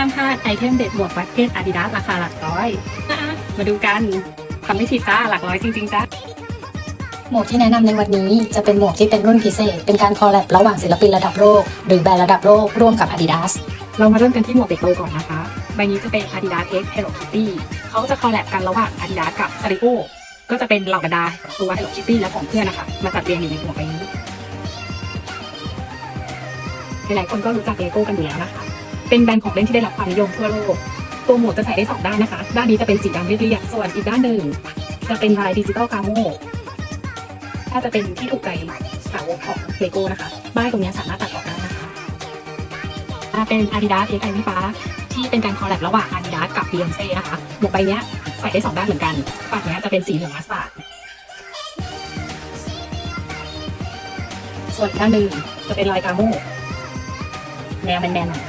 ห้ามพลาดไอเทมเด็ดหมวกวัดเพศอาดิดาสราคาหลักร้อยอะมาดูกันทำไม่ผิดจ้าหลักร้อยจริงๆจ้าหมวกที่แนะนำในวันนี้จะเป็นหมวกที่เป็นรุ่นพิเศษ เป็นการคอลแลบระหว่างศิลปินระดับโลกหรือแบรนด์ระดับโลกร่วมกับ Adidas เรามาเริ่มกันที่หมวกเด็กโตก่อนนะคะ ใบนี้จะเป็น Adidas X Hello Kitty เขาจะคอลแลบกันระหว่าง Adidas กับ s a r i o ก็จะเป็นเหล่าบรรดาตัว Hello Kitty และของเพื่อนนะคะ มาจัดเรียงอยู่ในหมวกใบนี้ หลายๆคนก็รู้จักเลโก้กันอยู่แล้วนะคะ เป็นแบรนด์ของเล่นที่ได้รับความนิยมทั่วโลก ตัวหมวกจะใส่ได้สองด้านนะคะ ด้านนี้จะเป็นสีดำเรียบๆส่วนอีกด้านหนึ่งจะเป็นลายดิจิตอลกาโมถ้าจะเป็นที่ถูกใจสาวกของเลโก้นะคะป้ายตรงนี้สามารถตัดออกได้นะคะอ่าเป็น Adidas X i v ฟ้าที่เป็นการคอลแลบระหว่าง Adidas กับ Beyonce นะคะหมวกใบเนี้ยใส่ได้สองด้านเหมือนกันฝั่งเนี้ยจะเป็นสีเหลืองมัสตาร์ดส่วนด้านหนึ่งจะเป็นลายกาโมแนวแมนๆหน่อย